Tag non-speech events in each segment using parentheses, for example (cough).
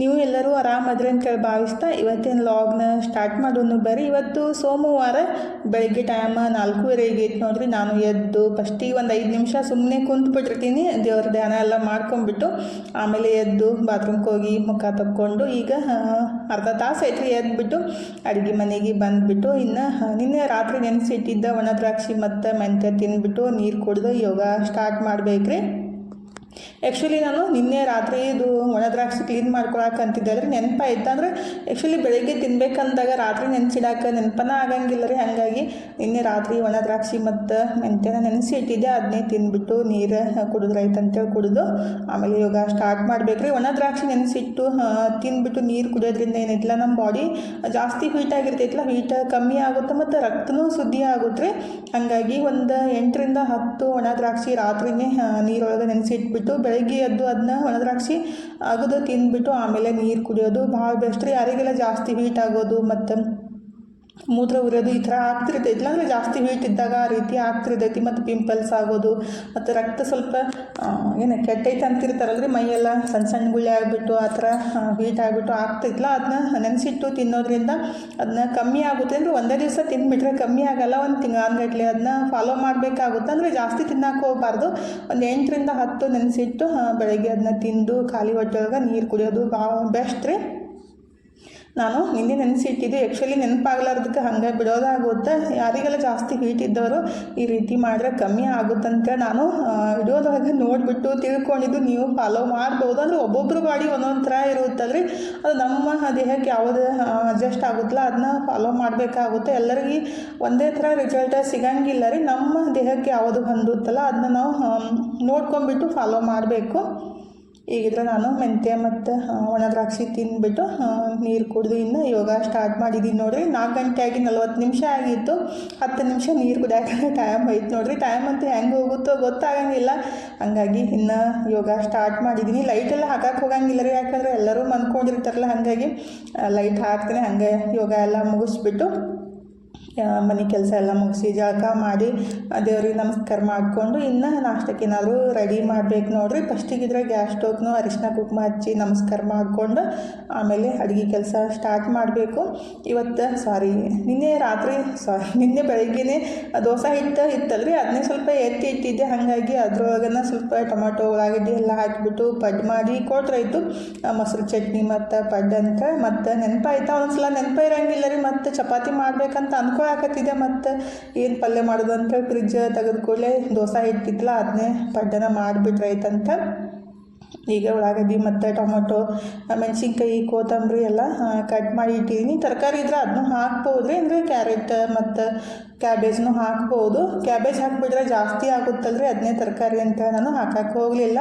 ನೀವು ಎಲ್ಲರೂ ಅಂತ ಅಂತೇಳಿ ಭಾವಿಸ್ತಾ ಇವತ್ತಿನ ಲಾಗ್ನ ಸ್ಟಾರ್ಟ್ ಮಾಡೋನು ಬರ್ರಿ ಇವತ್ತು ಸೋಮವಾರ ಬೆಳಗ್ಗೆ ಟೈಮ್ ನಾಲ್ಕೂವರೆ ಆಗೈತೆ ನೋಡ್ರಿ. ನಾನು ಎದ್ದು ಫಸ್ಟಿಗೆ ಒಂದು ಐದು ನಿಮಿಷ ಸುಮ್ಮನೆ ಕುಂತ್ಬಿಟ್ಟಿರ್ತೀನಿ. ದೇವ್ರ ಧ್ಯಾನ ಎಲ್ಲ ಮಾಡ್ಕೊಂಡ್ಬಿಟ್ಟು ಆಮೇಲೆ ಎದ್ದು ಬಾತ್ರೂಮ್ಗೆ ಹೋಗಿ ಮುಖ ತಕ್ಕೊಂಡು ಈಗ ಅರ್ಧ ತಾಸು ಐತ್ರಿ ಎದ್ದುಬಿಟ್ಟು ಅಡುಗೆ ಮನೆಗೆ ಬಂದುಬಿಟ್ಟು. ಇನ್ನು ನಿನ್ನೆ ರಾತ್ರಿ ನೆನೆಸಿಟ್ಟಿದ್ದ ಒಣ ದ್ರಾಕ್ಷಿ ಮತ್ತು ಮೆಂತ್ಯ ತಿಂದ್ಬಿಟ್ಟು ನೀರು ಕುಡಿದು ಯೋಗ ಸ್ಟಾರ್ಟ್ ಮಾಡ್ಬೇಕ್ರಿ. ಆ್ಯಕ್ಚುಲಿ ನಾನು ನಿನ್ನೆ ರಾತ್ರಿ ಇದು ಒಣ ದ್ರಾಕ್ಷಿ ಕ್ಲೀನ್ ಮಾಡ್ಕೊಳಕ್ಕೆ ಅಂತಿದ್ದೆ. ಆದರೆ ನೆನಪಾಯ್ತು ಅಂದರೆ ಆ್ಯಕ್ಚುಲಿ ಬೆಳಗ್ಗೆ ತಿನ್ಬೇಕಂದಾಗ ರಾತ್ರಿ ನೆನೆಸಿಡಾಕ ನೆನಪನ ಆಗಂಗಿಲ್ಲ ರೀ. ಹಾಗಾಗಿ ನಿನ್ನೆ ರಾತ್ರಿ ಒಣ ದ್ರಾಕ್ಷಿ ಮತ್ತು ಮೆಂತ್ಯನ ನೆನೆಸಿ ಇಟ್ಟಿದ್ದೆ. ಅದನ್ನೇ ತಿಂದ್ಬಿಟ್ಟು ನೀರು ಕುಡಿದ್ರಾಯ್ತು ಅಂತೇಳಿ ಕುಡಿದು ಆಮೇಲೆ ಯೋಗ ಸ್ಟಾರ್ಟ್ ಮಾಡಬೇಕ್ರಿ. ಒಣ ದ್ರಾಕ್ಷಿ ನೆನೆಸಿಟ್ಟು ತಿನ್ಬಿಟ್ಟು ನೀರು ಕುಡಿಯೋದ್ರಿಂದ ಏನಿಲ್ಲ. ನಮ್ಮ ಬಾಡಿ ಜಾಸ್ತಿ ಹೀಟ್ ಆಗಿರ್ತೈತಲ್ಲ ಹೀಟ್ ಕಮ್ಮಿ ಆಗುತ್ತೆ ಮತ್ತು ರಕ್ತನೂ ಶುದ್ಧಿ ಆಗುತ್ತೆ ರೀ. ಹಾಗಾಗಿ ಒಂದು ಎಂಟರಿಂದ ಹತ್ತು ಒಣ ದ್ರಾಕ್ಷಿ ರಾತ್ರಿನೇ ನೀರೊಳಗೆ ನೆನೆಸಿಟ್ಬಿಟ್ಟು ಬೆಳಗ್ಗೆ ಎದ್ದು ಅದನ್ನ ಒಣದ್ರಾಕ್ಷಿ ಅಗದು ತಿಂದ್ಬಿಟ್ಟು ಆಮೇಲೆ ನೀರು ಕುಡಿಯೋದು. ಭಾಳ ಬೆಸ್ಟ್ ರೀ. ಯಾರಿಗೆಲ್ಲ ಜಾಸ್ತಿ ಹೀಟ್ ಆಗೋದು ಮತ್ತು ಮೂತ್ರ ಉರಿಯೋದು ಈ ಥರ ಆಗ್ತಿರ್ತೈತಿ. ಇಲ್ಲಾಂದರೆ ಜಾಸ್ತಿ ಹೀಟ್ ಇದ್ದಾಗ ಆ ರೀತಿ ಆಗ್ತಿರ್ತೈತಿ. ಮತ್ತು ಪಿಂಪಲ್ಸ್ ಆಗೋದು, ಮತ್ತು ರಕ್ತ ಸ್ವಲ್ಪ ಏನು ಕೆಟ್ಟೈತೆ ಅಂತಿರ್ತಾರಲ್ರಿ, ಮೈಯೆಲ್ಲ ಸಣ್ಣ ಸಣ್ಣ ಗುಳ್ಳೆ ಆಗಿಬಿಟ್ಟು ಆ ಥರ ಹೀಟ್ ಆಗಿಬಿಟ್ಟು ಆಗ್ತೈತಲ್ಲ ಅದನ್ನ ನೆನೆಸಿಟ್ಟು ತಿನ್ನೋದ್ರಿಂದ ಅದನ್ನ ಕಮ್ಮಿ ಆಗುತ್ತೆ. ಅಂದರೆ ಒಂದೇ ದಿವಸ ತಿಂದುಬಿಟ್ರೆ ಕಮ್ಮಿ ಆಗಲ್ಲ, ಒಂದು ತಿಂಗಳಾನ್ಗಟ್ಲೆ ಅದನ್ನ ಫಾಲೋ ಮಾಡಬೇಕಾಗುತ್ತೆ. ಅಂದರೆ ಜಾಸ್ತಿ ತಿನ್ನೋಕೆ ಹೋಗಬಾರ್ದು. ಒಂದು ಎಂಟರಿಂದ ಹತ್ತು ನೆನೆಸಿಟ್ಟು ಬೆಳಗ್ಗೆ ಅದನ್ನ ತಿಂದು, ಖಾಲಿ ಹೊಟ್ಟೆಯೊಳಗೆ ನೀರು ಕುಡಿಯೋದು ಬಾ ಬೆಸ್ಟ್ ರೀ. ನಾನು ನಿನ್ನೆ ನೆನೆಸಿಟ್ಟಿದ್ದು. ಆ್ಯಕ್ಚುಲಿ ನೆನಪಾಗ್ಲಾರ್ದಕ್ಕೆ ಹಂಗೆ ಬಿಡೋದಾಗುತ್ತೆ. ಯಾರಿಗೆಲ್ಲ ಜಾಸ್ತಿ ಹೀಟ್ ಇದ್ದವರು ಈ ರೀತಿ ಮಾಡಿದ್ರೆ ಕಮ್ಮಿ ಆಗುತ್ತಂತ. ನಾನು ವಿಡಿಯೋದೊಳಗೆ ನೋಡಿಬಿಟ್ಟು ತಿಳ್ಕೊಂಡಿದ್ದು, ನೀವು ಫಾಲೋ ಮಾಡ್ಬೋದು. ಅಂದರೆ ಒಬ್ಬೊಬ್ಬರು ಬಾಡಿ ಒಂದೊಂದು ಥರ ಇರುತ್ತಲ್ರಿ. ಅದು ನಮ್ಮ ದೇಹಕ್ಕೆ ಯಾವುದು ಅಡ್ಜಸ್ಟ್ ಆಗುತ್ತಲ್ಲ, ಅದನ್ನ ಫಾಲೋ ಮಾಡಬೇಕಾಗುತ್ತೆ. ಎಲ್ಲರಿಗೂ ಒಂದೇ ಥರ ರಿಸಲ್ಟ್ ಸಿಗಂಗಿಲ್ಲ ರೀ. ನಮ್ಮ ದೇಹಕ್ಕೆ ಯಾವುದು ಹೊಂದುತ್ತಲ್ಲ ಅದನ್ನ ನಾವು ನೋಡ್ಕೊಂಡ್ಬಿಟ್ಟು ಫಾಲೋ ಮಾಡಬೇಕು. ಈಗಿದ್ರೆ ನಾನು ಮೆಂತ್ಯ ಮತ್ತು ಒಣ ದ್ರಾಕ್ಷಿ ತಿಂದ್ಬಿಟ್ಟು ನೀರು ಕುಡಿದು ಇನ್ನು ಯೋಗ ಸ್ಟಾರ್ಟ್ ಮಾಡಿದ್ದೀನಿ ನೋಡಿರಿ. ನಾಲ್ಕು ಗಂಟೆ ಆಗಿ ನಲ್ವತ್ತು ನಿಮಿಷ ಆಗಿತ್ತು. ಹತ್ತು ನಿಮಿಷ ನೀರು ಕುಡಿಯೋಕೆ ಟೈಮ್ (laughs) ಆಯ್ತು ನೋಡಿರಿ. ಟೈಮ್ ಅಂತೂ ಹೆಂಗೆ ಹೋಗುತ್ತೋ ಗೊತ್ತಾಗಂಗಿಲ್ಲ. ಹಂಗಾಗಿ ಇನ್ನು ಯೋಗ ಸ್ಟಾರ್ಟ್ ಮಾಡಿದ್ದೀನಿ ಲೈಟೆಲ್ಲ ಹಾಕಕ್ಕೆ ಹೋಗಂಗಿಲ್ಲ ರೀ. ಯಾಕಂದರೆ ಎಲ್ಲರೂ ಮನ್ಕೊಂಡಿರ್ತಾರಲ್ಲ, ಹಾಗಾಗಿ ಲೈಟ್ ಹಾಕ್ತೀನಿ. ಹಂಗೆ ಯೋಗ ಎಲ್ಲ ಮುಗಿಸ್ಬಿಟ್ಟು ಮನೆ ಕೆಲಸ ಎಲ್ಲ ಮುಗಿಸಿ ಜಳಕ ಮಾಡಿ ದೇವ್ರಿಗೆ ನಮಸ್ಕಾರ ಮಾಡಿಕೊಂಡು ಇನ್ನು ನಾಷ್ಟಕ್ಕೆ ಏನಾದರೂ ರೆಡಿ ಮಾಡಬೇಕು ನೋಡ್ರಿ. ಫಸ್ಟಿಗಿದ್ರೆ ಗ್ಯಾಸ್ ಸ್ಟೋವ್ನು ಅರಿಶಿನ ಕುಕ್ಮ ಹಚ್ಚಿ ನಮಸ್ಕಾರ ಮಾಡಿಕೊಂಡು ಆಮೇಲೆ ಅಡುಗೆ ಕೆಲಸ ಸ್ಟಾರ್ಟ್ ಮಾಡಬೇಕು. ಇವತ್ತು ಸಾರಿ ನಿನ್ನೆ ರಾತ್ರಿ ಸಾರಿ (laughs) ನಿನ್ನೆ ಬೆಳಗ್ಗೆನೇ ದೋಸೆ ಹಿಟ್ಟು ಇತ್ತಲ್ರಿ. ಅದನ್ನೇ ಸ್ವಲ್ಪ ಎತ್ತಿ ಇಟ್ಟಿದ್ದೆ. ಹಾಗಾಗಿ ಅದ್ರೊಳಗನ ಸ್ವಲ್ಪ ಟೊಮೊಟೊ, ಉಳ್ಳಾಗಡ್ಡಿ ಎಲ್ಲ ಹಾಕಿಬಿಟ್ಟು ಪಡ್ ಮಾಡಿ ಕೊಟ್ರಾಯ್ತು ಮೊಸರು ಚಟ್ನಿ ಮತ್ತು ಪಡ್ ಅಂತ. ಮತ್ತು ನೆನಪಾಯ್ತಾ? ಒಂದ್ಸಲ ನೆನಪ ಇರೋಂಗಿಲ್ಲ ರೀ. ಮತ್ತು ಚಪಾತಿ ಮಾಡ್ಬೇಕಂತ ಅನ್ಕೊಳಕತ್ತಿದ್ದೆ ಮತ್ತು ಏನು ಪಲ್ಯ ಮಾಡೋದು ಅಂತ ಫ್ರಿಜ್ ತೆಗೆದುಕೊಳ್ಳೆ ದೋಸೆ ಇಟ್ಟಿತ್ತಲ್ಲ ಅದನ್ನೇ ಪಡ್ಡನ ಮಾಡಿಬಿಟ್ರಾಯ್ತಂತ ಈಗ ಉಳ್ಳಾಗಡ್ಡಿ ಮತ್ತು ಟೊಮೊಟೊ ಮೆಣಸಿನ್ಕಾಯಿ, ಕೊತ್ತಂಬರಿ ಎಲ್ಲ ಕಟ್ ಮಾಡಿ ಇಟ್ಟಿದ್ದೀನಿ ತರಕಾರಿ ಇದ್ರೆ ಅದನ್ನೂ ಹಾಕ್ಬೋದು ರೀ ಅಂದರೆ ಕ್ಯಾರೆಟ್ ಮತ್ತು ಕ್ಯಾಬೇಜ್ನು ಹಾಕ್ಬೋದು. ಕ್ಯಾಬೇಜ್ ಹಾಕಿಬಿಟ್ರೆ ಜಾಸ್ತಿ ಆಗುತ್ತಲ್ರಿ ಅದನ್ನೇ ತರಕಾರಿ ಅಂತ ನಾನು ಹಾಕಕ್ಕೆ ಹೋಗಲಿಲ್ಲ.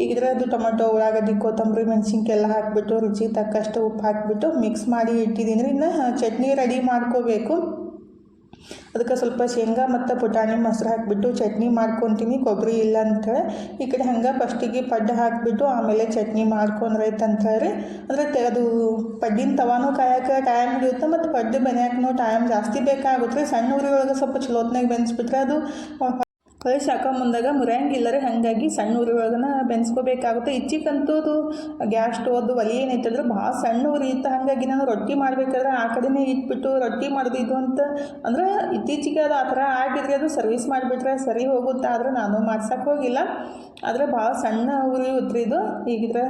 ಈಗಿದ್ರೆ ಅದು ಟೊಮೆಟೊ, ಉಳ್ಳಾಗಡ್ಡಿ, ಕೊತ್ತಂಬರಿ ಮೆಣಸಿನ್ಕಾಯಿ ಎಲ್ಲ ಹಾಕಿಬಿಟ್ಟು ರುಚಿ ತಕ್ಕಷ್ಟು ಉಪ್ಪು ಹಾಕಿಬಿಟ್ಟು ಮಿಕ್ಸ್ ಮಾಡಿ ಇಟ್ಟಿದ್ದೀನಿ. ಇನ್ನು ಚಟ್ನಿ ರೆಡಿ ಮಾಡ್ಕೋಬೇಕು. ಅದಕ್ಕೆ ಸ್ವಲ್ಪ ಶೇಂಗಾ ಮತ್ತು ಪುಟಾಣಿ ಮೊಸರು ಹಾಕಿಬಿಟ್ಟು ಚಟ್ನಿ ಮಾಡ್ಕೊತೀನಿ, ಕೊಬ್ಬರಿ ಇಲ್ಲ ಅಂತೇಳಿ ಈ ಕಡೆ ಹಂಗೆ ಫಸ್ಟಿಗೆ ಪಡ್ಡು ಹಾಕಿಬಿಟ್ಟು ಆಮೇಲೆ ಚಟ್ನಿ ಮಾಡ್ಕೊಂಡ್ರೈತೆ ಹೇಳಿ. ಅಂದರೆ ಅದು ಪಡ್ಡಿನ ತವಾನು ಕಾಯಕ್ಕೆ ಟೈಮ್ ಹಿಡಿಯುತ್ತೆ ಮತ್ತು ಪಡ್ಡು ಬೆನ್ಯಾಕೂ ಟೈಮ್ ಜಾಸ್ತಿ ಬೇಕಾಗುತ್ತೆ ರೀ. ಸಣ್ಣ ಒಳಗೆ ಸ್ವಲ್ಪ ಚಲೋತ್ನಾಗ ಬೆನ್ಸ್ಬಿಟ್ರೆ ಅದು ಕಳಿಸಿ ಹಾಕೋ ಮುಂದಾಗ ಮುರಿಯಂಗಿಲ್ಲರೆ ಹಾಗಾಗಿ ಸಣ್ಣ ಉರಿ ಒಳಗನ ಬೆನ್ಸ್ಕೋಬೇಕಾಗುತ್ತೆ ಇಚ್ಚಿಕಂತೂ ಗ್ಯಾಸ್ ಸ್ಟೋವ್ದು ಒಲಿ ಏನೈತಂದ್ರೆ ಭಾಳ ಸಣ್ಣ ಉರಿ ಇತ್ತು. ಹಾಗಾಗಿ ನಾನು ರೊಟ್ಟಿ ಮಾಡಬೇಕಾದ್ರೆ ಆ ಕಡೆನೇ ಇಟ್ಬಿಟ್ಟು ರೊಟ್ಟಿ ಮಾಡೋದಿದ್ದು ಅಂತ ಅಂದ್ರೆ ಇತ್ತೀಚೆಗೆ ಅದು ಆ ಥರ ಆಗಿದ್ರೆ ಅದು ಸರ್ವಿಸ್ ಮಾಡಿಬಿಟ್ರೆ ಸರಿ ಹೋಗುತ್ತೆ. ಆದರೆ ನಾನು ಮಾಡ್ಸಕ್ಕೆ ಹೋಗಿಲ್ಲ. ಆದರೆ ಭಾಳ ಸಣ್ಣ ಉರಿ ಉದ್ರಿದು ಈಗಿದ್ರೆ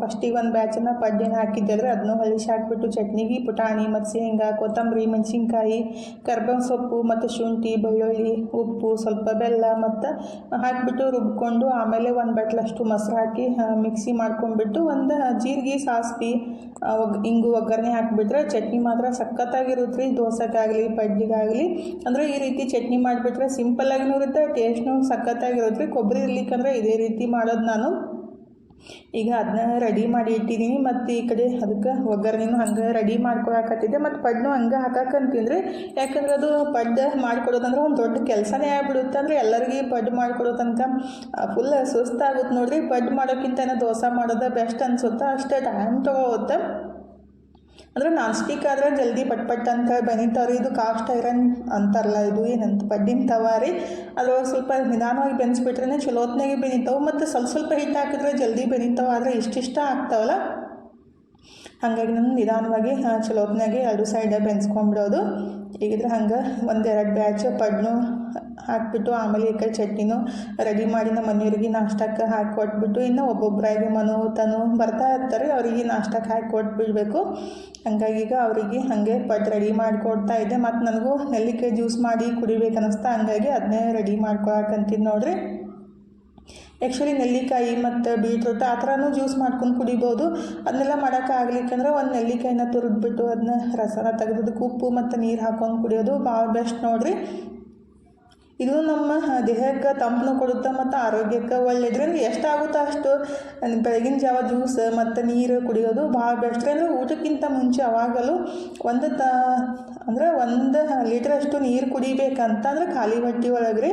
ಫಸ್ಟಿಗೆ ಒಂದು ಬ್ಯಾಚನ್ನು ಪಡ್ಡಿನ ಹಾಕಿದ್ದೆ ಅದನ್ನು ಹಳಿಸಿ ಹಾಕ್ಬಿಟ್ಟು ಚಟ್ನಿಗೆ ಪುಟಾಣಿ ಮತ್ತು ಶೇಂಗಾ ಕೊತ್ತಂಬರಿ, ಮೆಣಸಿನ್ಕಾಯಿ ಕರ್ಬೇವು ಸೊಪ್ಪು, ಮತ್ತು ಶುಂಠಿ, ಬೆಳ್ಳುಳ್ಳಿ, ಉಪ್ಪು, ಸ್ವಲ್ಪ ಬೆಲ್ಲ ಮತ್ತು ಹಾಕಿಬಿಟ್ಟು ರುಬ್ಕೊಂಡು ಆಮೇಲೆ ಒಂದು ಬಟ್ಲಷ್ಟು ಮೊಸರು ಹಾಕಿ ಮಿಕ್ಸಿ ಮಾಡ್ಕೊಂಡ್ಬಿಟ್ಟು ಒಂದು ಜೀರಿಗೆ ಸಾಸ್ವಿ ಹಿಂಗು ಒಗ್ಗರಣೆ ಹಾಕಿಬಿಟ್ರೆ ಚಟ್ನಿ ಮಾತ್ರ ಸಖತ್ತಾಗಿರುತ್ತೆ ರೀ ದೋಸೆಗಾಗಲಿ ಪಡ್ಡಿಗಾಗಲಿ ಅಂದರೆ ಈ ರೀತಿ ಚಟ್ನಿ ಮಾಡಿಬಿಟ್ರೆ ಸಿಂಪಲ್ಲಾಗಿನೂ ಇರುತ್ತೆ, ಟೇಸ್ಟ್ನು ಸಖತ್ತಾಗಿರುತ್ತೆ ರೀ ಕೊಬ್ಬರಿ ಇರ್ಲಿಕ್ಕಂದ್ರೆ ಇದೇ ರೀತಿ ಮಾಡೋದು ನಾನು. ಈಗ ಅದನ್ನ ರೆಡಿ ಮಾಡಿ ಇಟ್ಟಿದ್ದೀನಿ ಮತ್ತು ಈ ಕಡೆ ಅದಕ್ಕೆ ಒಗ್ಗರಣೆನೂ ಹಂಗೆ ರೆಡಿ ಮಾಡ್ಕೊಳಕತ್ತಿದ್ದೆ ಮತ್ತು ಪಡ್ನು ಹಂಗೆ ಹಾಕಕ್ಕಂತೀನಿ ರೀ ಯಾಕಂದ್ರೆ ಅದು ಪಡ್ಡು ಮಾಡ್ಕೊಡೋದಂದ್ರೆ ಒಂದು ದೊಡ್ಡ ಕೆಲಸನೇ ಆಗ್ಬಿಡುತ್ತೆ ಅಂದರೆ ಎಲ್ಲರಿಗೂ ಪಡ್ಡು ಮಾಡಿಕೊಡೋ ತನಕ ಫುಲ್ ಸುಸ್ತಾಗುತ್ತೆ ನೋಡಿರಿ. ಪಡ್ಡು ಮಾಡೋಕ್ಕಿಂತ ದೋಸೆ ಮಾಡೋದೇ ಬೆಸ್ಟ್ ಅನ್ಸುತ್ತೆ. ಅಷ್ಟೇ ಟೈಮ್ ತೊಗೊಳುತ್ತೆ ಅಂದರೆ ನಾನ್ ಸ್ಟಿಕ್ ಆದ್ರೆ ಜಲ್ದಿ ಪಟ್ ಪಟ್ ಅಂತ ಬೆನಿತಾವ್ರಿ, ಇದು ಕಾಸ್ಟ್ ಐರನ್ ಅಂತಾರಲ್ಲ ಇದು ಏನಂತ ಪಡ್ಡಿನ ತವಾರಿ. ಅದ್ರೊಳಗೆ ಸ್ವಲ್ಪ ನಿಧಾನವಾಗಿ ಬೆನ್ಸ್ಬಿಟ್ರೆ ಚಲೋತ್ನಾಗೆ ಬೆನಿತಾವೆ. ಮತ್ತು ಸ್ವಲ್ಪ ಸ್ವಲ್ಪ ಹಿಟ್ಟು ಹಾಕಿದ್ರೆ ಜಲ್ದಿ ಬೆನಿತಾವೆ. ಆದರೆ ಇಷ್ಟಿಷ್ಟ ಆಗ್ತಾವಲ್ಲ ಹಾಗಾಗಿ ನಾನು ನಿಧಾನವಾಗಿ ಚಲೋ ಹೊತ್ನಾಗೆ ಎರಡು ಸೈಡ್ ಬೆನ್ಸ್ಕೊಂಡ್ಬಿಡೋದು ಈಗಿದ್ರೆ ಹಂಗೆ ಒಂದೆರಡು ಬ್ಯಾಚ್ ಪಡ್ನು ಹಾಕ್ಬಿಟ್ಟು, ಆಮೇಲೆ ಈ ಕಡೆ ಚಟ್ನಿನೂ ರೆಡಿ ಮಾಡಿ ನಮ್ಮ ಮನೆಯವ್ರಿಗೆ ನಾಷ್ಟಕ್ಕೆ ಹಾಕಿ ಕೊಟ್ಬಿಟ್ಟು, ಇನ್ನು ಒಬ್ಬೊಬ್ಬರಾಗಿ ಮನು ತನು ಬರ್ತಾ ಇರ್ತಾರೆ, ಅವರಿಗೆ ನಾಷ್ಟಕ್ಕೆ ಹಾಕಿ ಕೊಟ್ಬಿಡ್ಬೇಕು. ಹಂಗಾಗಿ ಈಗ ಅವರಿಗೆ ಹಾಗೆ ಪಡ್ ರೆಡಿ ಮಾಡಿಕೊಡ್ತಾ ಇದ್ದೆ. ಮತ್ತು ನನಗೂ ನೆಲ್ಲಿಕಾಯಿ ಜ್ಯೂಸ್ ಮಾಡಿ ಕುಡಿಬೇಕು ಅನ್ನಿಸ್ತಾ ಹಂಗಾಗಿ ಅದನ್ನೇ ರೆಡಿ ಮಾಡ್ಕೊಳಕಂತೀನಿ ನೋಡ್ರಿ. ಆ್ಯಕ್ಚುಲಿ ನೆಲ್ಲಿಕಾಯಿ ಮತ್ತು ಬೀಟ್ರೂಟ್ ಆ ಥರನೂ ಜ್ಯೂಸ್ ಮಾಡ್ಕೊಂಡು ಕುಡಿಬೋದು. ಅದನ್ನೆಲ್ಲ ಮಾಡೋಕ್ಕಾಗ್ಲಿಕ್ಕಂದ್ರೆ ಒಂದು ನೆಲ್ಲಿಕಾಯಿನ ತುರಿದ್ಬಿಟ್ಟು ಅದನ್ನ ರಸನ ತೆಗೆದಕ್ಕೆ ಉಪ್ಪು ಮತ್ತು ನೀರು ಹಾಕೊಂಡು ಕುಡಿಯೋದು ಭಾಳ ಬೆಸ್ಟ್ ನೋಡಿರಿ. ಇದು ನಮ್ಮ ದೇಹಕ್ಕೆ ತಂಪನ್ನು ಕೊಡುತ್ತೆ ಮತ್ತು ಆರೋಗ್ಯಕ್ಕೆ ಒಳ್ಳೆಯದ್ರಿಂದ ಎಷ್ಟಾಗುತ್ತೋ ಅಷ್ಟು ಬೆಳಗಿನ ಜಾವ ಜ್ಯೂಸ್ ಮತ್ತು ನೀರು ಕುಡಿಯೋದು ಭಾಳ ಬೆಸ್ಟ್ ರೀ. ಅಂದರೆ ಊಟಕ್ಕಿಂತ ಮುಂಚೆ ಯಾವಾಗಲೂ ಒಂದು ತ, ಅಂದರೆ ಒಂದು ಲೀಟ್ರಷ್ಟು ನೀರು ಕುಡಿಬೇಕಂತಂದ್ರೆ ಖಾಲಿ ಬಟ್ಟೆ ಒಳಗೆ ರೀ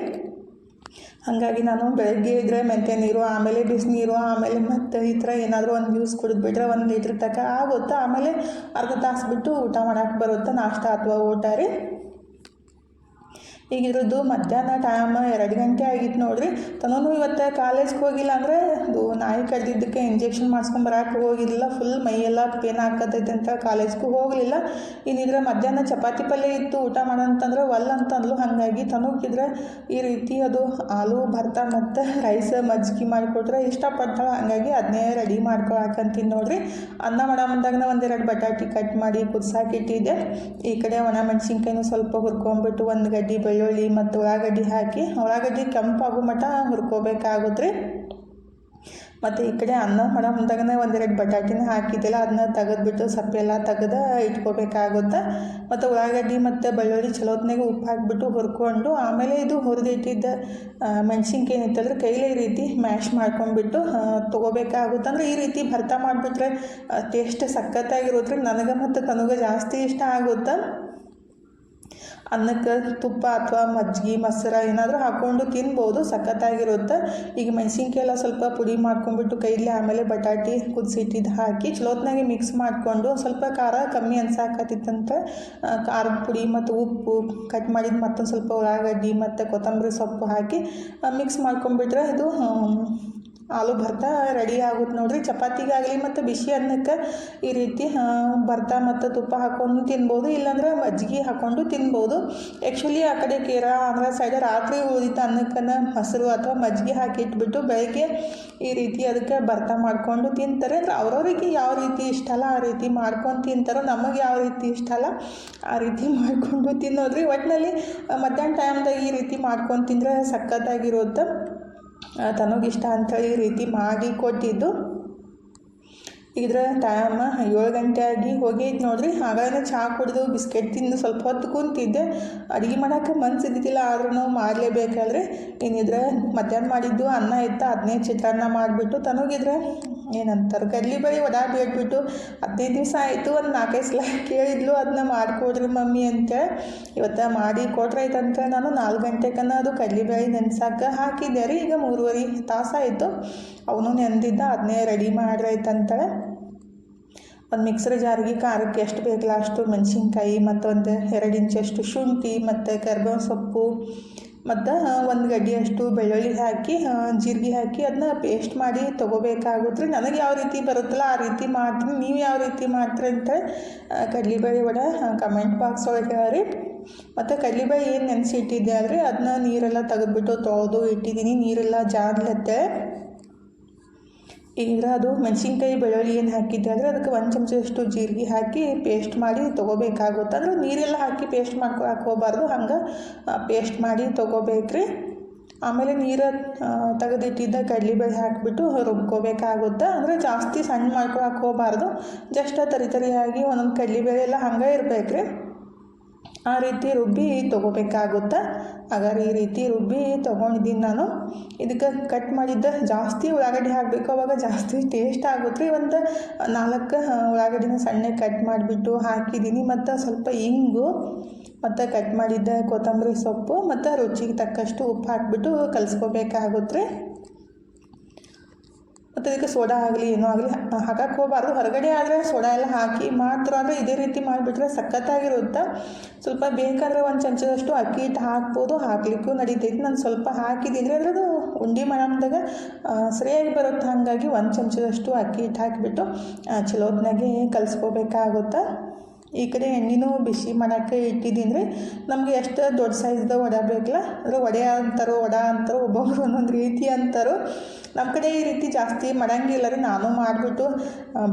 ಹಾಗಾಗಿ ನಾನು ಬೆಳಗ್ಗೆ ಇದ್ದರೆ ಮೆಂತ್ಯ ನೀರು, ಆಮೇಲೆ ಬಿಸಿನೀರು ಆಮೇಲೆ ಮತ್ತು ಈ ಥರ ಏನಾದರೂ ಒಂದು ಜ್ಯೂಸ್ ಕುಡಿದ್ಬಿಟ್ರೆ ಒಂದು ಲೀಟ್ರ್ ತನಕ ಆಗುತ್ತೆ? ಆಮೇಲೆ ಅರ್ಧ ತಾಸು ಬಿಟ್ಟು ಊಟ ಮಾಡೋಕೆ ಬರುತ್ತೆ? ನಾಷ್ಟ ಅಥವಾ ಊಟ ರೀ? ಈಗ ಇದ್ರದ್ದು ಮಧ್ಯಾಹ್ನ ಟೈಮ್ ಎರಡು ಗಂಟೆ ಆಗಿತ್ತು ನೋಡ್ರಿ. ತನೂ ಇವತ್ತು ಕಾಲೇಜ್ಗೆ ಹೋಗಿಲ್ಲ ಅಂದರೆ ಅದು ನಾಯಿ ಕಡ್ದಿದ್ದಕ್ಕೆ ಇಂಜೆಕ್ಷನ್ ಮಾಡಿಸ್ಕೊಂಬರಕ್ಕೆ ಹೋಗಿರಲಿಲ್ಲ ಫುಲ್ ಮೈಯೆಲ್ಲ ಪೇನ್ ಹಾಕತೈತೆ ಅಂತ ಕಾಲೇಜ್ಗೂ ಹೋಗಲಿಲ್ಲ. ಇನ್ನಿದ್ರೆ ಮಧ್ಯಾಹ್ನ ಚಪಾತಿ ಪಲ್ಯ ಇತ್ತು. ಊಟ ಮಾಡೋಂತಂದ್ರೆ ಒಲ್ಲ ಅಂತಂದ್ಲು. ಹಾಗಾಗಿ ತನೂಕಿದ್ರೆ ಈ ರೀತಿ ಅದು ಆಲೂ ಭರ್ತ ಮತ್ತು ರೈಸ್ ಮಜ್ಜಿಗೆ ಮಾಡಿಕೊಟ್ರೆ ಇಷ್ಟಪಡ್ತಾಳೆ. ಹಾಗಾಗಿ ಅದನ್ನೇ ರೆಡಿ ಮಾಡ್ಕೊಳಕಂತೀನಿ ನೋಡ್ರಿ. ಅನ್ನ ಮಾಡೋ ಒಂದೆರಡು ಬಟಾಟಿ ಕಟ್ ಮಾಡಿ ಕುದಿಸಾಕಿಟ್ಟಿದ್ದೆ ಈ ಕಡೆ ಒಣ ಮೆಣಸಿನ್ಕಾಯಿನೂ ಸ್ವಲ್ಪ ಹುರ್ಕೊಂಬಿಟ್ಟು ಒಂದು ಗಡ್ಡಿ ಬೆಳ್ಳುಳ್ಳಿ ಮತ್ತು ಉಳ್ಳಾಗಡ್ಡಿ ಹಾಕಿ, ಉಳ್ಳಾಗಡ್ಡಿ ಕೆಂಪಾಗೋ ಮಟ ಹುರ್ಕೋಬೇಕಾಗುತ್ತೆ. ಮತ್ತು ಈ ಕಡೆ ಅನ್ನ ಮಾಡೋ ಮುಂದಾಗನೇ ಒಂದೆರಡು ಬಟಾಟಿನ ಹಾಕಿದ್ದೆಲ್ಲ, ಅದನ್ನ ತೆಗೆದ್ಬಿಟ್ಟು ಸಪ್ಪೆಲ್ಲ ತೆಗೆದು ಇಟ್ಕೋಬೇಕಾಗುತ್ತೆ. ಮತ್ತು ಉಳ್ಳಾಗಡ್ಡಿ ಮತ್ತು ಬೆಳ್ಳುಳ್ಳಿ ಚಲೋತ್ನಾಗ ಉಪ್ಪು ಹಾಕಿಬಿಟ್ಟು ಹುರ್ಕೊಂಡು, ಆಮೇಲೆ ಇದು ಹುರಿದಿಟ್ಟಿದ್ದ ಮೆಣಸಿನ್ಕಾಯಿ ಏನಿತ್ತಂದ್ರೆ ಕೈಲೇ ಈ ರೀತಿ ಮ್ಯಾಶ್ ಮಾಡ್ಕೊಂಡ್ಬಿಟ್ಟು ತೊಗೋಬೇಕಾಗುತ್ತೆ. ಅಂದರೆ ಈ ರೀತಿ ಭರ್ತ ಮಾಡಿಬಿಟ್ರೆ ಟೇಸ್ಟ್ ಸಖತ್ತಾಗಿರುತ್ತೆ ನನಗೆ ಮತ್ತು ತನಗೆ ಜಾಸ್ತಿ ಇಷ್ಟ ಆಗುತ್ತೆ. ಅನ್ನಕ್ಕೆ ತುಪ್ಪ ಅಥವಾ ಮಜ್ಜಿಗೆ ಮೊಸರ ಏನಾದರೂ ಹಾಕ್ಕೊಂಡು ತಿನ್ಬೋದು, ಸಖತ್ತಾಗಿರುತ್ತೆ. ಈಗ ಮೆಣಸಿನ್ಕಾಯಿ ಎಲ್ಲ ಸ್ವಲ್ಪ ಪುಡಿ ಮಾಡ್ಕೊಂಡ್ಬಿಟ್ಟು ಕೈಲಿ ಆಮೇಲೆ ಬಟಾಟಿ ಕುದಿಸಿಟ್ಟಿದ್ದು ಹಾಕಿ ಚಲೋತ್ನಾಗೆ ಮಿಕ್ಸ್ ಮಾಡಿಕೊಂಡು ಸ್ವಲ್ಪ ಖಾರ ಕಮ್ಮಿ ಅನ್ಸಾಕತ್ತಿತ್ತಂತ ಖಾರದ ಪುಡಿ ಮತ್ತು ಉಪ್ಪು ಕಟ್ ಮಾಡಿದ ಮತ್ತೊಂದು ಸ್ವಲ್ಪ ಉಳ್ಳಾಗಡ್ಡಿ ಮತ್ತು ಕೊತ್ತಂಬರಿ ಸೊಪ್ಪು ಹಾಕಿ ಮಿಕ್ಸ್ ಮಾಡ್ಕೊಂಡ್ಬಿಟ್ರೆ ಇದು ಆಲೂ ಭರ್ತಾ ರೆಡಿ ಆಗುತ್ತೆ ನೋಡ್ರಿ. ಚಪಾತಿಗಾಗಲಿ ಮತ್ತು ಬಿಸಿ ಅನ್ನಕ್ಕೆ ಈ ರೀತಿ ಭರ್ತಾ ಮತ್ತು ತುಪ್ಪ ಹಾಕೊಂಡು ತಿನ್ಬೋದು. ಇಲ್ಲಾಂದ್ರೆ ಮಜ್ಜಿಗೆ ಹಾಕ್ಕೊಂಡು ತಿನ್ಬೋದು. ಆ್ಯಕ್ಚುಲಿ ಆ ಕಡೆ ಕೇರಳ, ಆಂಧ್ರ ಸೈಡ್ ರಾತ್ರಿ ಉಳಿದಿತ್ತು ಅನ್ನಕ್ಕನ್ನು ಮೊಸರು ಅಥವಾ ಮಜ್ಜಿಗೆ ಹಾಕಿ ಇಟ್ಬಿಟ್ಟು ಬೆಳಗ್ಗೆ ಈ ರೀತಿ ಅದಕ್ಕೆ ಭರ್ತಾ ಮಾಡಿಕೊಂಡು ತಿಂತಾರೆ. ಅಂದರೆ ಅವ್ರವ್ರಿಗೆ ಯಾವ ರೀತಿ ಇಷ್ಟ ಅಲ್ಲ, ಆ ರೀತಿ ಮಾಡ್ಕೊಂಡು ತಿಂತಾರೋ ನಮಗೆ ಯಾವ ರೀತಿ ಇಷ್ಟ ಅಲ್ಲ, ಆ ರೀತಿ (laughs) ಮಾಡಿಕೊಂಡು ತಿನ್ನೋದ್ರಿ. ಒಟ್ಟಿನಲ್ಲಿ ಮಧ್ಯಾಹ್ನ ಟೈಮ್ದಾಗ ಈ ರೀತಿ ಮಾಡ್ಕೊಂಡು ತಿಂದರೆ ಸಖತ್ತಾಗಿರುತ್ತೆ. ತನಗಿಷ್ಟ ಅಂಥೇಳಿ ಈ ರೀತಿ ಮಾಡಿ ಕೊಟ್ಟಿದ್ದು. ಇದ್ರ ಟೈಮ್ ಏಳು ಗಂಟೆ ಆಗಿ ಹೋಗೈತೆ ನೋಡ್ರಿ. ಹಾಗಾದ್ರೆ ಚಹಾ ಕುಡಿದು ಬಿಸ್ಕೆಟ್ ತಿಂದು ಸ್ವಲ್ಪ ಹೊತ್ತು ಕುಂತಿದ್ದೆ. ಅಡುಗೆ ಮಾಡೋಕೆ ಮನ್ಸು ಇದ್ದಿದ್ದಿಲ್ಲ ಆದ್ರೂ ಮಾಡಲೇಬೇಕಲ್ರಿ ಏನಿದ್ರೆ ಮಧ್ಯಾಹ್ನ ಮಾಡಿದ್ದು ಅನ್ನ ಇತ್ತು ಅದನ್ನೇ ಚಿತ್ರಾನ್ನ ಮಾಡಿಬಿಟ್ಟು ತನಗಿದ್ರೆ ಏನಂತಾರೆ ಕಡ್ಲಿಬೇಳೆ ವಡಾ ಬಿಟ್ಬಿಟ್ಟು ಹದಿನೈದು ದಿವಸ ಆಯಿತು, ಒಂದು ನಾಲ್ಕೈದು ಸಲ ಕೇಳಿದ್ಲು ಅದನ್ನ ಮಾಡಿಕೊಡ್ರಿ ಮಮ್ಮಿ ಅಂತೇಳಿ ಇವತ್ತು ಮಾಡಿ ಕೊಟ್ರೈತಂತ ನಾನು ನಾಲ್ಕು ಗಂಟೆಕನ್ನ ಅದು ಕಡ್ಲಿಬೇಳೆ ನೆನ್ಸಕ್ಕೆ ಹಾಕಿದ್ದೆ ರೀ, ಈಗ ಮೂರುವರೆ ತಾಸಾಯಿತು ಅವನು ನೆಂದಿದ್ದ ಅದನ್ನೇ ರೆಡಿ ಮಾಡ್ರೈತಂತಾಳೆ ಒಂದು ಮಿಕ್ಸರ್ ಜಾರಿಗೆ ಖಾರಕ್ಕೆ ಎಷ್ಟು ಬೇಕಲ್ಲ ಅಷ್ಟು ಮೆಣಸಿನ್ಕಾಯಿ ಮತ್ತು ಒಂದು ಎರಡು ಇಂಚಷ್ಟು ಶುಂಠಿ ಮತ್ತು ಕರ್ಬೇವು ಸೊಪ್ಪು ಮತ್ತು ಒಂದು ಗಡ್ಡಿಯಷ್ಟು ಬೆಳ್ಳುಳ್ಳಿ ಹಾಕಿ ಜೀರಿಗೆ ಹಾಕಿ ಅದನ್ನ ಪೇಸ್ಟ್ ಮಾಡಿ ತೊಗೋಬೇಕಾಗುತ್ತೆ. ನನಗೆ ಯಾವ ರೀತಿ ಬರುತ್ತಲ್ಲ ಆ ರೀತಿ ಮಾಡ್ತೀನಿ. ನೀವು ಯಾವ ರೀತಿ ಮಾಡ್ತೀರಿ ಅಂತ ಕಡ್ಲಿಬೇಳೆ ವಡೆ ಕಮೆಂಟ್ ಬಾಕ್ಸ್ ಒಳಗೆ ಹೇಳ್ರಿ ಮತ್ತು ಕಡ್ಲಿಬೇಳೆ ಏನು ನೆನೆಸಿಟ್ಟಿದ್ದೆ ಅಂದರೆ ಅದನ್ನ ನೀರೆಲ್ಲ ತೆಗೆದ್ಬಿಟ್ಟು ತೊಳೆದು ಇಟ್ಟಿದ್ದೀನಿ. ನೀರೆಲ್ಲ ಜಾರ್ಲತ್ತೆ ಈಗ ಅದು ಮೆಣಸಿನ್ಕಾಯಿ ಬೆಳ್ಳುಳ್ಳಿ ಏನು ಹಾಕಿದ್ದೆ ಅಂದರೆ ಅದಕ್ಕೆ ಒಂದು ಚಮಚದಷ್ಟು ಜೀರಿಗೆ ಹಾಕಿ ಪೇಸ್ಟ್ ಮಾಡಿ ತೊಗೋಬೇಕಾಗುತ್ತೆ. ಅಂದ್ರೆ ನೀರೆಲ್ಲ ಹಾಕಿ ಪೇಸ್ಟ್ ಮಾಡ್ಕೊ ಹಾಕೋಬಾರ್ದು ಹಂಗೆ ಪೇಸ್ಟ್ ಮಾಡಿ ತೊಗೋಬೇಕ್ರಿ. ಆಮೇಲೆ ನೀರು ತೆಗೆದಿಟ್ಟಿದ್ದ ಕಡಲೆಬೇಳೆ ಹಾಕಿಬಿಟ್ಟು ರುಬ್ಕೋಬೇಕಾಗುತ್ತೆ. ಅಂದರೆ ಜಾಸ್ತಿ ಸಣ್ಣ ಮಾಡ್ಕೊ ಹಾಕೋಬಾರ್ದು ಜಸ್ಟ್ ತರಿ ತರಿಯಾಗಿ ಒಂದೊಂದು ಕಡಲೆಬೇಳೆ ಎಲ್ಲ ಹಂಗೆ ಇರಬೇಕ್ರಿ. ಆ ರೀತಿ ರುಬ್ಬಿ ತೊಗೋಬೇಕಾಗುತ್ತೆ. ಹಾಗಾದ್ರೆ ಈ ರೀತಿ ರುಬ್ಬಿ ತೊಗೊಂಡಿದ್ದೀನಿ ನಾನು. ಇದಕ್ಕೆ ಕಟ್ ಮಾಡಿದ್ದ ಜಾಸ್ತಿ ಉಳ್ಳಾಗಡ್ಡಿ ಹಾಕಬೇಕು. ಅವಾಗ ಜಾಸ್ತಿ ಟೇಸ್ಟ್ ಆಗುತ್ತೆ. ರೀ ಒಂದು ನಾಲ್ಕು ಉಳ್ಳಾಗಡ್ಡಿನ ಸಣ್ಣ ಕಟ್ ಮಾಡಿಬಿಟ್ಟು ಹಾಕಿದ್ದೀನಿ. ಮತ್ತು ಸ್ವಲ್ಪ ಇಂಗು, ಮತ್ತು ಕಟ್ ಮಾಡಿದ್ದ ಕೊತ್ತಂಬರಿ ಸೊಪ್ಪು, ಮತ್ತು ರುಚಿಗೆ ತಕ್ಕಷ್ಟು ಉಪ್ಪು ಹಾಕಿಬಿಟ್ಟು ಕಲಿಸ್ಕೋಬೇಕಾಗುತ್ತೆ. ರೀ ಮತ್ತು ಇದಕ್ಕೆ ಸೋಡಾ ಆಗಲಿ, ಏನೂ ಆಗಲಿ ಹಾಕಕ್ಕೆ ಹೋಗಬಾರ್ದು. ಹೊರಗಡೆ ಆದರೆ ಸೋಡಾ ಎಲ್ಲ ಹಾಕಿ ಮಾತ್ರ ಅಂದರೆ ಇದೇ ರೀತಿ ಮಾಡಿಬಿಟ್ರೆ ಸಖತ್ತಾಗಿರುತ್ತೆ. ಸ್ವಲ್ಪ ಬೇಕಾದರೆ ಒಂದು ಚಮಚದಷ್ಟು ಅಕ್ಕಿ ಹಿಟ್ಟು ಹಾಕ್ಬೋದು, ಹಾಕ್ಲಿಕ್ಕೂ ನಡೀತೈತಿ. ನಾನು ಸ್ವಲ್ಪ ಹಾಕಿದ್ದೀನಿ ಅದು ಉಂಡೆ ಮಾಡಮ್ದಾಗ ಸರಿಯಾಗಿ ಬರುತ್ತೆ. ಹಾಗಾಗಿ ಒಂದು ಚಮಚದಷ್ಟು ಅಕ್ಕಿ ಹಿಟ್ಟು ಹಾಕಿಬಿಟ್ಟು ಚಲೋತ್ನಾಗೆ ಕಲಿಸ್ಕೋಬೇಕಾಗುತ್ತೆ. ಈ ಕಡೆ ಎಣ್ಣೆನೂ ಬಿಸಿ ಮಾಡೋಕ್ಕೆ ಇಟ್ಟಿದ್ದೀನಿ ನಮಗೆ ಎಷ್ಟು ದೊಡ್ಡ ಸೈಜ್ದ ವಡೆ ಬೇಕಲ್ಲ, ಅಂದರೆ ವಡೆ ಅಂತಾರೋ, ವಡ ಅಂತಾರೋ ಒಬ್ಬೊಬ್ಬರು ಒಂದೊಂದು ರೀತಿ ಅಂತಾರೋ, ನಮ್ಮ ಕಡೆ ಈ ರೀತಿ ಜಾಸ್ತಿ ಮಾಡಂಗಿಲ್ಲ ರೀ. ನಾನು ಮಾಡಿಬಿಟ್ಟು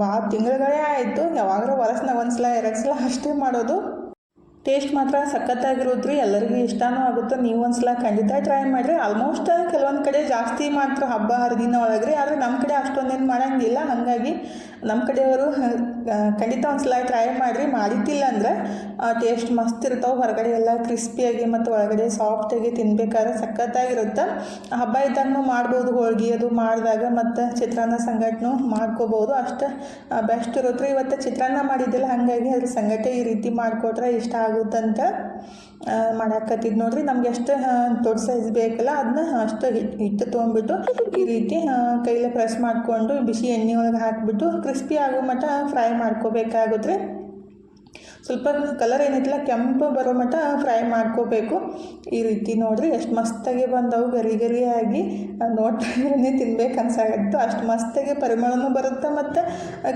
ಭಾಳ ತಿಂಗಳುಗಳೇ ಆಯಿತು. ಯಾವಾಗಲೂ ವರಸ್ನಾಗ ಒಂದು ಸಲ, ಎರಡು ಸಲ ಅಷ್ಟೇ ಮಾಡೋದು. ಟೇಸ್ಟ್ ಮಾತ್ರ ಸಖತ್ತಾಗಿರೋದು ರೀ. ಎಲ್ಲರಿಗೂ ಇಷ್ಟನೂ ಆಗುತ್ತೆ. ನೀವು ಒಂದು ಸಲ ಖಂಡಿತ ಟ್ರೈ ಮಾಡಿರಿ. ಆಲ್ಮೋಸ್ಟ್ ಕೆಲವೊಂದು ಕಡೆ ಜಾಸ್ತಿ ಮಾಡ್ತಾರೆ ಹಬ್ಬ ಹರಿದಿನ ಒಳಗೆ ರೀ. ಆದರೆ ನಮ್ಮ ಕಡೆ ಅಷ್ಟೊಂದೇನು ಮಾಡೋಂಗಿಲ್ಲ. ಹಾಗಾಗಿ ನಮ್ಮ ಕಡೆಯವರು ಖಂಡಿತ ಒಂದು ಸಲ ಟ್ರೈ ಮಾಡಿರಿ. ಮಾಡಿದ್ದಿಲ್ಲ ಅಂದರೆ ಟೇಸ್ಟ್ ಮಸ್ತ್ ಇರ್ತಾವೆ. ಹೊರಗಡೆ ಎಲ್ಲ ಕ್ರಿಸ್ಪಿಯಾಗಿ ಮತ್ತು ಒಳಗಡೆ ಸಾಫ್ಟಾಗಿ ತಿನ್ಬೇಕಾದ್ರೆ ಸಖತ್ತಾಗಿರುತ್ತೆ. ಹಬ್ಬ ಇದ್ದಾಗೂ ಮಾಡ್ಬೋದು ಹೋಳ್ಗೆ. ಅದು ಮಾಡಿದಾಗ ಮತ್ತು ಚಿತ್ರಾನ್ನ ಸಂಗಟನು ಮಾಡ್ಕೋಬೋದು. ಅಷ್ಟು ಬೆಸ್ಟ್ ಇರುತ್ತೆ. ಇವತ್ತು ಚಿತ್ರಾನ್ನ ಮಾಡಿದ್ದಿಲ್ಲ. ಹಾಗಾಗಿ ಅದ್ರ ಸಂಗಟ ಈ ರೀತಿ ಮಾಡಿಕೊಟ್ರೆ ಇಷ್ಟ ಆಗುತ್ತಂತ. ಮಾಡಾಕತ್ತಿದ್ದು ನೋಡ್ರಿ. ನಮ್ಗೆ ಎಷ್ಟು ದೊಡ್ಡ ಸೈಜ್ ಬೇಕಲ್ಲ ಅದನ್ನ ಅಷ್ಟು ಹಿಟ್ಟು ತೊಗೊಂಡ್ಬಿಟ್ಟು ಈ ರೀತಿ ಕೈಲೇ ಪ್ರೆಸ್ ಮಾಡಿಕೊಂಡು ಬಿಸಿ ಎಣ್ಣೆ ಒಳಗೆ ಹಾಕಿಬಿಟ್ಟು ಕ್ರಿಸ್ಪಿ ಆಗೋ ಮಟ್ಟ ಫ್ರೈ ಮಾಡ್ಕೋಬೇಕಾಗುತ್ತೆ. ಸ್ವಲ್ಪ ಕಲರ್ ಏನೈತಿಲ್ಲ ಕೆಂಪು ಬರೋ ಮಟ್ಟ ಫ್ರೈ ಮಾಡ್ಕೋಬೇಕು. ಈ ರೀತಿ ನೋಡಿರಿ, ಎಷ್ಟು ಮಸ್ತಾಗಿ ಬಂದವು ಗರಿ ಗರಿಯಾಗಿ ನೋಡ್ತಾ ತಿನ್ಬೇಕು ಅನ್ಸಾಗತ್ತು ಅಷ್ಟು ಮಸ್ತಾಗಿ ಪರಿಮಳನೂ ಬರುತ್ತೆ ಮತ್ತು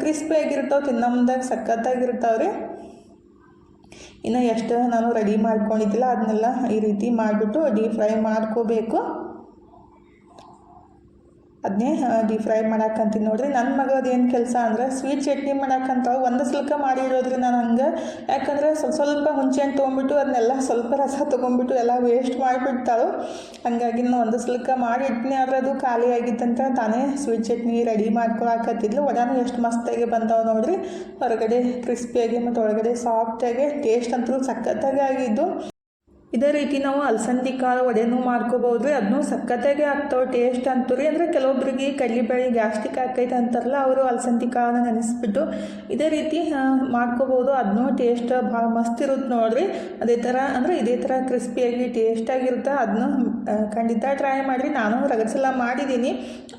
ಕ್ರಿಸ್ಪಿಯಾಗಿರ್ತಾವೆ ತಿನ್ನೋ ಮುಂದಾಗ ಸಖತ್ತಾಗಿರ್ತಾವೆ ರೀ ಇನ್ನು ಎಷ್ಟು ನಾನು ರೆಡಿ ಮಾಡ್ಕೊಂಡಿದ್ದಿಲ್ಲ ಅದನ್ನೆಲ್ಲ ಈ ರೀತಿ ಮಾಡಿಬಿಟ್ಟು ಡೀಪ್ ಫ್ರೈ ಮಾಡ್ಕೋಬೇಕು. ಅದನ್ನೇ ಡೀಪ್ ಫ್ರೈ ಮಾಡಾಕಂತೀನಿ ನೋಡ್ರಿ. ನನ್ನ ಮಗದ ಏನು ಕೆಲಸ ಅಂದ್ರೆ ಸ್ವೀಟ್ ಚಟ್ನಿ ಮಾಡಾಕಂತ ಒಂದು ಮಾಡಿ ಮಾಡಿರೋದ್ರಿ ನಾನು ಹಂಗೆ. ಯಾಕಂದ್ರೆ ಸ್ವಲ್ಪ ಸ್ವಲ್ಪ ಹುಂಚೆಹಣ್ಣು ತೊಗೊಂಡ್ಬಿಟ್ಟು ಅದನ್ನೆಲ್ಲ ಸ್ವಲ್ಪ ರಸ ತೊಗೊಂಡ್ಬಿಟ್ಟು ಎಲ್ಲ ವೇಸ್ಟ್ ಮಾಡಿಬಿಡ್ತಾಳು. ಹಂಗಾಗಿ ನಾನು ಒಂದು ಸಲಕ ಮಾಡಿ ಇಟ್ನಿ. ಆದ್ರೆ ಅದು ಖಾಲಿ ಆಗಿತ್ತಂತ ತಾನೇ ಸ್ವೀಟ್ ಚಟ್ನಿ ರೆಡಿ ಮಾಡ್ಕೊಳಕತ್ತಿದ್ಲು. ಒಡಾನು ಎಷ್ಟು ಮಸ್ತಾಗಿ ಬಂದಾವೆ ನೋಡ್ರಿ. ಹೊರಗಡೆ ಕ್ರಿಸ್ಪಿಯಾಗಿ ಮತ್ತು ಒಳಗಡೆ ಸಾಫ್ಟಾಗಿ ಟೇಸ್ಟ್ ಅಂತೂ ಸಖತ್ತಾಗಿ ಆಗಿದ್ದು. ಇದೇ ರೀತಿ ನಾವು ಅಲಸಂದಿ ಕಾಳು ಒಡೆನೂ ಮಾಡ್ಕೋಬೋದು. ರೀ ಅದನ್ನೂ ಸಖತ್ತಾಗೆ ಆಗ್ತಾವೆ ಟೇಸ್ಟ್ ಅಂತೂ ರೀ. ಅಂದರೆ ಕೆಲವೊಬ್ರಿಗೆ ಕಡ್ಲಿಬೇಳೆ ಗ್ಯಾಸ್ಟಿಕ್ ಆಕೈತೆ ಅಂತಾರಲ್ಲ, ಅವರು ಅಲಸಂದಿ ಕಾಳನ್ನ ನೆನೆಸ್ಬಿಟ್ಟು ಇದೇ ರೀತಿ ಮಾಡ್ಕೋಬೋದು. ಅದನ್ನೂ ಟೇಸ್ಟ್ ಭಾಳ ಮಸ್ತ್ ಇರುತ್ತೆ ನೋಡಿರಿ. ಅದೇ ಥರ, ಅಂದರೆ ಇದೇ ಥರ ಕ್ರಿಸ್ಪಿಯಾಗಿ ಟೇಸ್ಟಾಗಿರುತ್ತೆ ಅದನ್ನು ಖಂಡಿತ ಟ್ರೈ ಮಾಡಿರಿ. ನಾನು ರಗಡ್ಸಲ ಮಾಡಿದ್ದೀನಿ.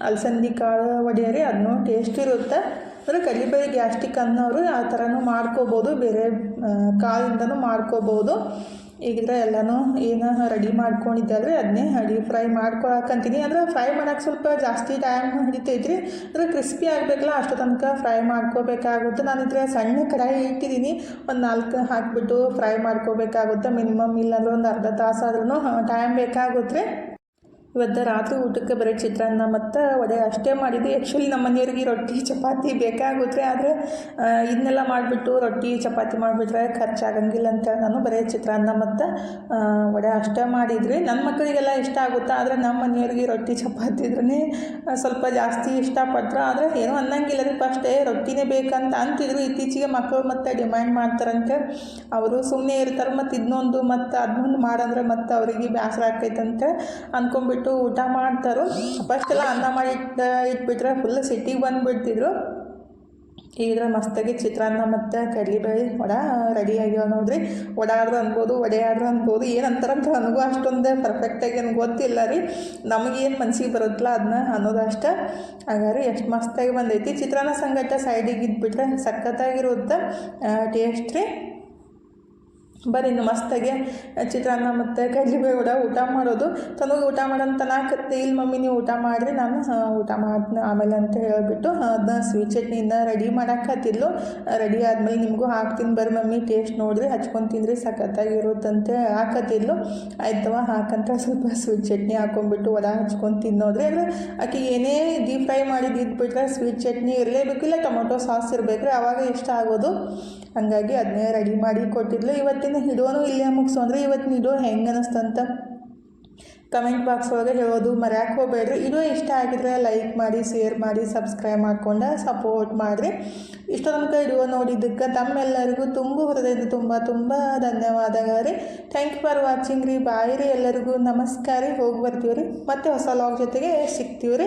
ಅಲಸಂದಿ ಕಾಳು ವಡೆ ರೀ ಅದನ್ನೂ ಟೇಸ್ಟ್ ಇರುತ್ತೆ. ಅಂದರೆ ಕಡ್ಲಿಬೇಳೆ ಗ್ಯಾಸ್ಟಿಕ್ ಅನ್ನೋರು ಆ ಥರನೂ ಮಾಡ್ಕೋಬೋದು. ಬೇರೆ ಕಾಳಿಂದನೂ ಮಾಡ್ಕೋಬೋದು. ಈಗಿದ್ರೆ ಎಲ್ಲನೂ ಏನು ರೆಡಿ ಮಾಡ್ಕೊಂಡಿದ್ದಲ್ರಿ ಅದನ್ನೇ ಹಡಿ ಫ್ರೈ ಮಾಡ್ಕೊಳಕಂತೀನಿ. ಅಂದ್ರೆ ಫ್ರೈ ಮಾಡೋಕೆ ಸ್ವಲ್ಪ ಜಾಸ್ತಿ ಟೈಮ್ ಹಿಡಿತೈತ್ರಿ. ಅಂದರೆ ಕ್ರಿಸ್ಪಿ ಆಗಬೇಕಲ್ಲ, ಅಷ್ಟು ತನಕ ಫ್ರೈ ಮಾಡ್ಕೋಬೇಕಾಗುತ್ತೆ. ನಾನಿದ್ರೆ ಸಣ್ಣ ಕಡಾಯಿ ಇಟ್ಟಿದ್ದೀನಿ ಒಂದು ನಾಲ್ಕು ಹಾಕಿಬಿಟ್ಟು ಫ್ರೈ ಮಾಡ್ಕೋಬೇಕಾಗುತ್ತೆ. ಮಿನಿಮಮ್ ಇಲ್ಲಾಂದ್ರೆ ಒಂದು ಅರ್ಧ ತಾಸಾದ್ರೂ ಟೈಮ್ ಬೇಕಾಗುತ್ತೆ ಇವತ್ತು ರಾತ್ರಿ ಊಟಕ್ಕೆ ಬರೀ ಚಿತ್ರಾನ್ನ ಮತ್ತು ವಡೆ ಅಷ್ಟೇ ಮಾಡಿದ್ದೆ ಆ್ಯಕ್ಚುಲಿ ನಮ್ಮ ಮನೆಯವ್ರಿಗೆ ರೊಟ್ಟಿ, ಚಪಾತಿ ಬೇಕಾಗುತ್ತೆ. ಆದರೆ ಇದನ್ನೆಲ್ಲ ಮಾಡಿಬಿಟ್ಟು ರೊಟ್ಟಿ, ಚಪಾತಿ ಮಾಡಿಬಿಟ್ರೆ ಖರ್ಚಾಗಂಗಿಲ್ಲ ಅಂತೇಳಿ ನಾನು ಬರೀ ಚಿತ್ರಾನ್ನ ಮತ್ತು ವಡೆ ಅಷ್ಟೇ ಮಾಡಿದ್ರಿ ನನ್ನ ಮಕ್ಕಳಿಗೆಲ್ಲ ಇಷ್ಟ ಆಗುತ್ತೆ? ಆದರೆ ನಮ್ಮ ಮನೆಯವ್ರಿಗೆ ರೊಟ್ಟಿ, ಚಪಾತಿ ಇದ್ರೇ ಸ್ವಲ್ಪ ಜಾಸ್ತಿ ಇಷ್ಟಪಟ್ರು. ಆದರೆ ಏನೂ ಅನ್ನಂಗಿಲ್ಲ. ರೀ ಫಸ್ಟೇ ರೊಟ್ಟಿನೇ ಬೇಕಂತ ಅಂತಿದ್ರು. ಇತ್ತೀಚೆಗೆ ಮಕ್ಕಳು ಮತ್ತು ಡಿಮ್ಯಾಂಡ್ ಮಾಡ್ತಾರಂತೆ. ಅವರು ಸುಮ್ಮನೆ ಇರ್ತಾರೆ. ಮತ್ತು ಇದನ್ನೊಂದು ಮತ್ತು ಅದನ್ನೊಂದು ಮಾಡಂದ್ರೆ ಮತ್ತು ಅವರಿಗೆ ಬೇಸರ ಆಕೈತಂತೆ ಅಂದ್ಕೊಂಬಿಟ್ಟು ಊಟ ಮಾಡ್ತಾರೋ. ಫಸ್ಟ್ ಎಲ್ಲ ಅನ್ನ ಮಾಡಿ ಇಟ್ಟು, ಇಟ್ಬಿಟ್ರೆ. ಫುಲ್ ಸಿಟಿಗೆ ಬಂದುಬಿಡ್ತಿದ್ರು. ಈಗ ಮಸ್ತಾಗಿ ಚಿತ್ರಾನ್ನ ಮತ್ತು ಕಡಲೆಬೇಳೆ ವಡ ರೆಡಿ ಆಗ್ಯಾವ ನೋಡ್ರಿ. ಒಡಾಡ್ರು ಅನ್ಬೋದು, ವಡೆ ಆದ್ರೂ ಅನ್ಬೋದು. ಏನಂತಾರಂತ ನನಗೂ ಅಷ್ಟೊಂದು ಪರ್ಫೆಕ್ಟಾಗಿ ಏನು ಗೊತ್ತಿಲ್ಲ ರೀ. ನಮಗೇನು ಮನ್ಸಿಗೆ ಬರುತ್ತಲ್ಲ ಅದನ್ನ ಅನ್ನೋದು ಅನ್ನೋದಷ್ಟೇ ಹಾಗಾದ್ರೆ ಎಷ್ಟು ಮಸ್ತಾಗಿ ಬಂದೈತಿ. ಚಿತ್ರಾನ್ನ ಸಂಗಟ ಸೈಡಿಗೆ ಇದ್ಬಿಟ್ರೆ ಸಖತ್ತಾಗಿರುತ್ತೆ. ಟೇಸ್ಟ್ ರೀ. ಬರೀ ಇನ್ನು ಮಸ್ತಾಗೆ ಚಿತ್ರಾನ್ನ ಮತ್ತು ಕಡ್ಲಿಬೇಳೆ ಕೂಡ ಊಟ ಮಾಡೋದು. ತನಗೆ ಊಟ ಮಾಡೋಣ ನಾಲ್ಕತ್ತೆ ಇಲ್ಲಿ ಮಮ್ಮಿ ನೀವು ಊಟ ಮಾಡಿರಿ ನಾನು ಊಟ ಮಾಡ್ತೀನಿ. ಆಮೇಲೆ ಅಂತ ಹೇಳಿಬಿಟ್ಟು ಅದನ್ನ ಸ್ವೀಟ್ ಚಟ್ನಿಯಿಂದ ರೆಡಿ ಮಾಡಾಕತ್ತಿದ್ಲು ರೆಡಿ ಆದಮೇಲೆ ನಿಮಗೂ ಹಾಕ್ತೀನಿ ಬರ್ರಿ ಮಮ್ಮಿ. ಟೇಸ್ಟ್ ನೋಡಿರಿ ಹಚ್ಕೊಂಡು ತಿಂದ್ರಿ ಸಖತ್ತಾಗಿರುತ್ತಂತೆ ಹಾಕತ್ತಿದ್ಲು. ಆಯ್ತವ, ಹಾಕಂತ ಸ್ವಲ್ಪ ಸ್ವೀಟ್ ಚಟ್ನಿ ಹಾಕೊಂಡ್ಬಿಟ್ಟು ಒಡ ಹಚ್ಕೊಂಡು ತಿನ್ನೋದ್ರಿ ಅಂದರೆ ಆಕೆ ಏನೇ ಡೀಪ್ ಫ್ರೈ ಮಾಡಿದ್ದು ಇದ್ಬಿಟ್ರೆ ಸ್ವೀಟ್ ಚಟ್ನಿ ಇರಲೇಬೇಕು ಇಲ್ಲ ಟೊಮೊಟೊ ಸಾಸ್ ಇರಬೇಕು ಅವಾಗ ಇಷ್ಟ ಆಗೋದು. ಹಾಗಾಗಿ ಅದನ್ನೇ ರೆಡಿ ಮಾಡಿ ಕೊಟ್ಟಿದ್ಲು. ಇವತ್ತಿನ ಹಿಡೋನು ಇಲ್ಲೇ ಮುಗಿಸು. ಅಂದರೆ ಇವತ್ತಿನ ಹಿಡೋ ಹೆಂಗೆ ಅನ್ನಿಸ್ತಂತ ಕಮೆಂಟ್ ಬಾಕ್ಸ್ ಒಳಗೆ ಹೇಳೋದು ಮರ್ಯಾಕೆ ಹೋಗಬೇಡ್ರಿ. ಇದು ಇಷ್ಟ ಆಗಿದ್ರೆ ಲೈಕ್ ಮಾಡಿ ಶೇರ್ ಮಾಡಿ ಸಬ್ಸ್ಕ್ರೈಬ್ ಮಾಡ್ಕೊಂಡು ಸಪೋರ್ಟ್ ಮಾಡಿರಿ. ಇಷ್ಟು ತನಕ ಇಡುವ ನೋಡಿದ್ದಕ್ಕೆ ತಮ್ಮೆಲ್ಲರಿಗೂ ತುಂಬ ಹೃದಯದ ತುಂಬ ತುಂಬ ಧನ್ಯವಾದಗಳು ರೀ. ಥ್ಯಾಂಕ್ ಯು ಫಾರ್ ವಾಚಿಂಗ್ ರೀ. ಬಾಯ್ ರೀ ಎಲ್ಲರಿಗೂ. ನಮಸ್ಕಾರ ರೀ. ಹೋಗಿ ಬರ್ತೀವಿ ರೀ. ಮತ್ತೆ ಹೊಸ ಲಾಗ್ ಜೊತೆಗೆ ಸಿಗ್ತೀವಿ ರೀ.